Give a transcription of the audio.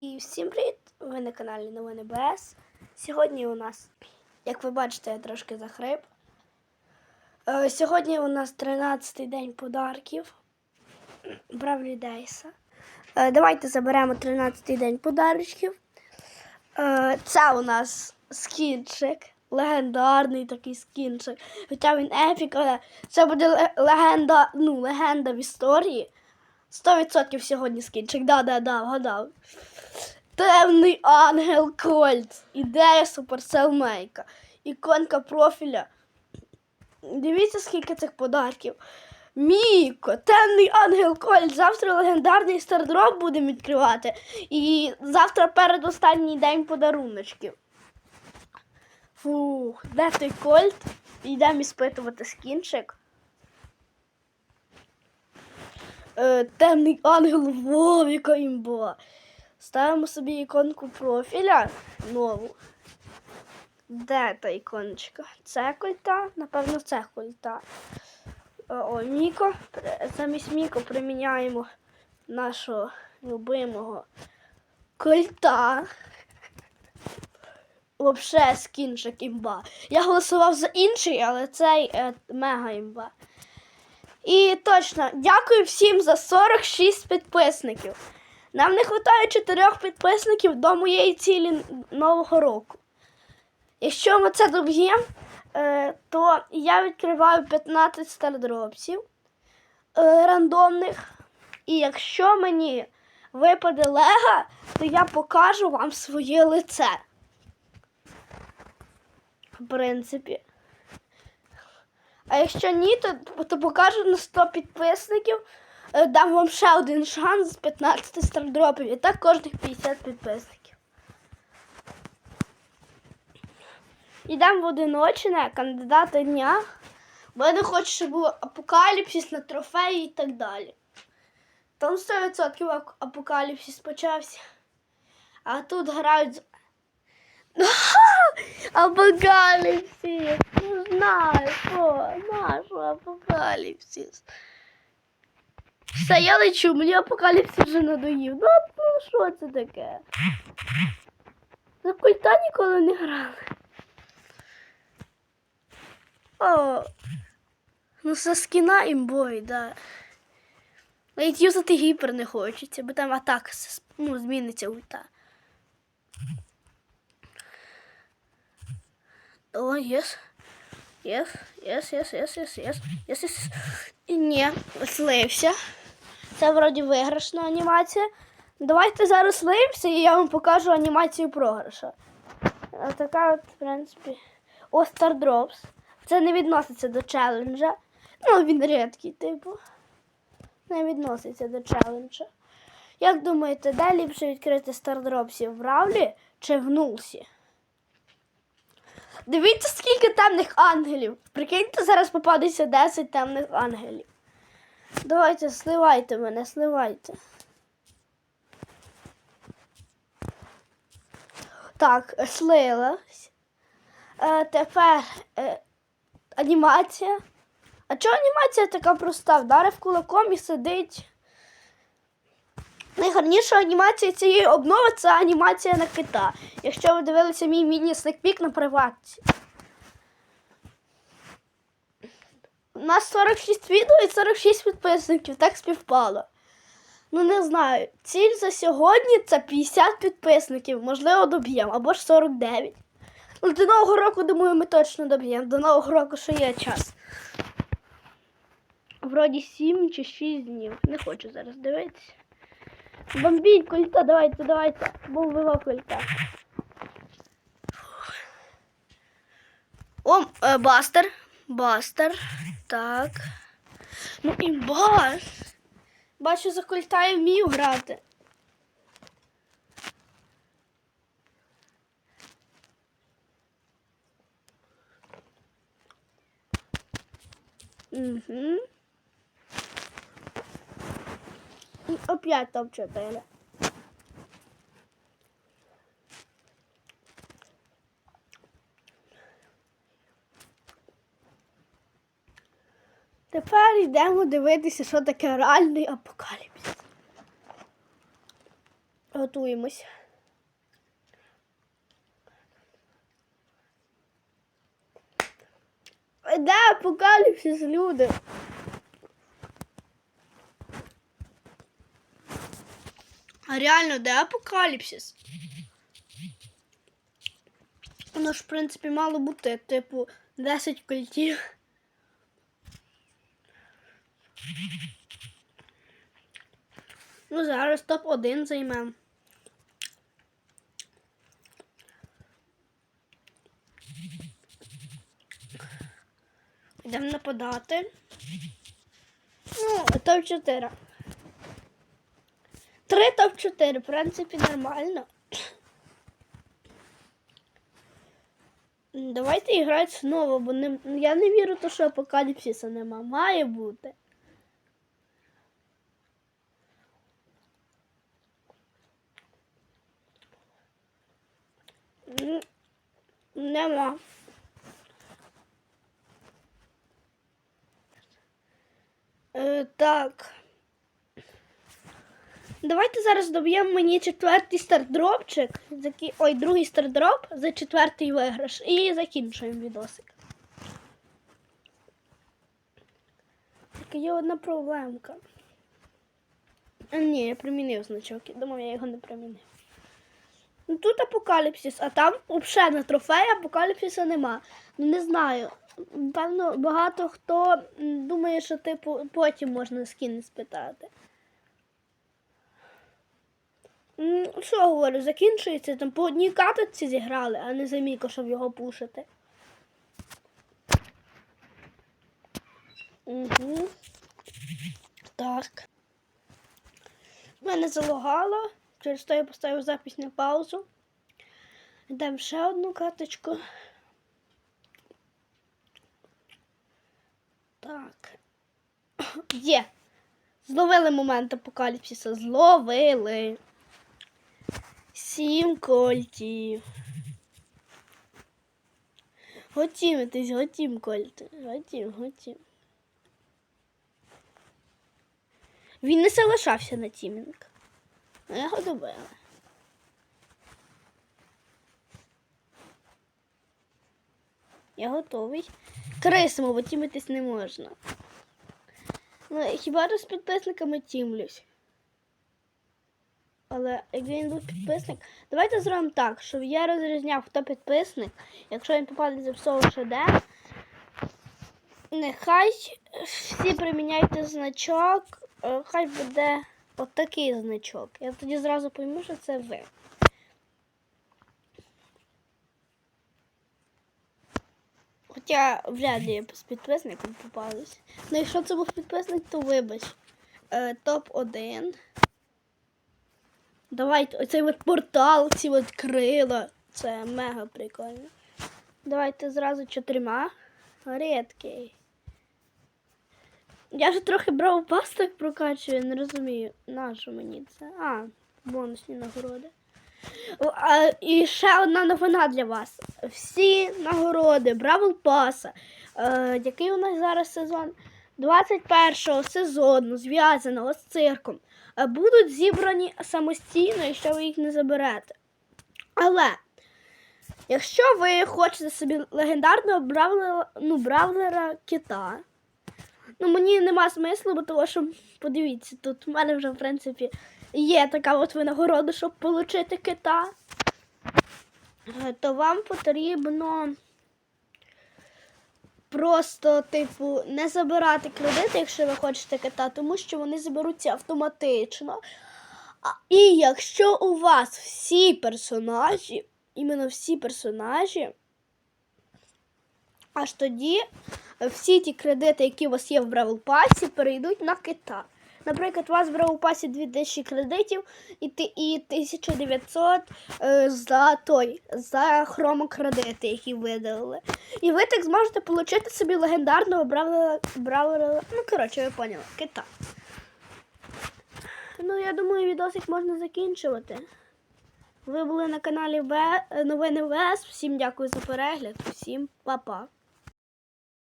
І всім привіт! Ви на каналі Новини БС. Сьогодні у нас, як ви бачите, я трошки захрип. Е, Сьогодні у нас 13-й день подарків Бравлі Дейса. Е, Давайте заберемо 13-й день подарочків. Е, Це у нас скінчик. Легендарний такий скінчик. Хоча він епік, але це буде легенда, ну, легенда в історії. 100% сьогодні скінчик. Да-да-да, вгадав. Темний ангел Кольт. Ідея суперселмейка. Іконка профіля. Дивіться, скільки цих подарків. Міко, темний ангел Кольт. Завтра легендарний стардроп будемо відкривати. І завтра передостанній день подаруночків. Фух, де той Кольт? Йдемо іспитувати скінчик. Е, темний ангел Вовіка імба. Ставимо собі іконку профіля нову. Де та іконочка? Це кольта? Напевно, це кольта. Е, О, Міко. Замість Міко приміняємо нашого любимого кольта. Вообще скінчик імба. Я голосував за інший, але цей е, мега імба. І точно, дякую всім за 46 підписників. Нам не вистачає 4 підписників до моєї цілі нового року. Якщо ми це доб'ємо, е, то я відкриваю 15 стардропсів е, рандомних. І якщо мені випаде лего, то я покажу вам своє лице. В принципі. А якщо ні, то, то покажу на 100 підписників. Е, Дам вам ще один шанс з 15 стардропів. І так кожних 50 підписників. Йдемо в одиночне, кандидата дня. Бо я не хочу, щоб був апокаліпсис на трофеї і так далі. Там 100% ак- апокаліпсис почався. А тут грають. Апокаліпсис! Не знаю, що, нашу апокаліпсис. Все, я лечу, мені апокаліпсис вже надоїв. Ну, ну що це таке? За культа ніколи не грали. О, ну за скіна імбой, да. Навіть юзати гіпер не хочеться, бо там атака ну, зміниться ульта. О, єс. Єс, єс, єс, єс, єс, єс, єс, єс. І ні, слився. Це вроді виграшна анімація. Давайте зараз слився і я вам покажу анімацію програша. А Така от, в принципі. О, Stardrops. Це не відноситься до челенджа. Ну, він рідкий, типу. Не відноситься до челенджа. Як думаєте, де ліпше відкрити стардропсів в Бравлі чи в Нулсі? Дивіться, скільки темних ангелів. Прикиньте, зараз попадеться 10 темних ангелів. Давайте, сливайте мене, сливайте. Так, слилась. Е, тепер е, анімація. А чого анімація така проста? Вдарив кулаком і сидить. Найгарніша анімація цієї обнови це анімація на кита. Якщо ви дивилися мій міні-снекпік на приватці. У нас 46 відео і 46 підписників, так співпало. Ну, не знаю. Ціль за сьогодні це 50 підписників, можливо, доб'ємо, або ж 49. Ну, до Нового року, думаю, ми точно доб'ємо. До Нового року ще є час. Вроді 7 чи 6 днів. Не хочу зараз дивитися. Бомбіть культа, давайте, давайте. Бомбимо культа. О, е, бастер. Бастер. Так. Ну і бас. Бачу, за культа я вмію грати. Угу. Опять топ-4. Тепер йдемо дивитися, що таке реальний апокаліпсис. готуємось. Де апокаліпсис, люди? А реально, де апокаліпсис? Воно ж, в принципі, мало бути, типу, 10 культів. Ну, зараз топ-1 займемо. Йдемо нападати. Ну, топ-4. Три топ-4, в принципі, нормально. Давайте грати знову, бо не, я не вірю, те, що апокаліпсиса нема. Має бути. Нема. Е, так. Давайте зараз доб'ємо мені четвертий стардропчик. Ой, другий стардроп за четвертий виграш. І закінчуємо відосик. Так є одна проблемка. А, ні, я примінив значок. Думав, я його не примінив. Ну тут апокаліпсис, а там взагалі на трофеї апокаліпсиса нема. Ну не знаю. Певно, багато хто думає, що типу потім можна скін спитати. Що говорю, закінчується там по одній каточці зіграли, а не за Міко, щоб його пушити. Угу. Так. Мене залагало. Через то я поставив запись на паузу. Дам ще одну каточку. Так. Є. Зловили момент апокаліпсиса. Зловили. Сім кольтів. Готімитись, готім кольти. Готім, готім. Він не залишався на тімінг. А його добили. Я готовий. Крисимо, бо тімитись не можна. Ну, хіба що з підписниками тімлюсь. Але як він був підписник, давайте зробимо так, щоб я розрізняв, хто підписник. Якщо він попаде за всього ШД, нехай всі приміняйте значок, е, хай буде отакий значок. Я тоді зразу пойму, що це ви. Хоча вряд ли я з підписником попалась. Ну, якщо це був підписник, то вибач. Е, Топ-1. Давайте оцей от портал, ці от крила. Це мега прикольно. Давайте зразу чотирма. Рідкий. Я ж трохи брав пасток прокачую, не розумію, на що мені це. А, бонусні нагороди. А, і ще одна новина для вас. Всі нагороди Бравл Паса, е, який у нас зараз сезон 21-го сезону, зв'язаного з цирком, е, будуть зібрані самостійно, якщо ви їх не заберете. Але якщо ви хочете собі легендарного бравлера, ну, бравлера кита, ну мені нема смислу, бо того, що подивіться, тут в мене вже в принципі є така от винагорода, щоб отримати кита, Е, то вам потрібно просто, типу, не забирати кредити, якщо ви хочете кита, тому що вони заберуться автоматично. І якщо у вас всі персонажі, іменно всі персонажі, аж тоді всі ті кредити, які у вас є в Бравл Пасі, перейдуть на кита. Наприклад, у вас в Бравл Пасі 2000 кредитів і, і 1900 е, за той, за хромокредити, які видали. І ви так зможете отримати собі легендарного бравлера, ну коротше, ви поняли, кита. Ну, я думаю, відосик можна закінчувати. Ви були на каналі В... Новини ВС. Всім дякую за перегляд. Всім па-па.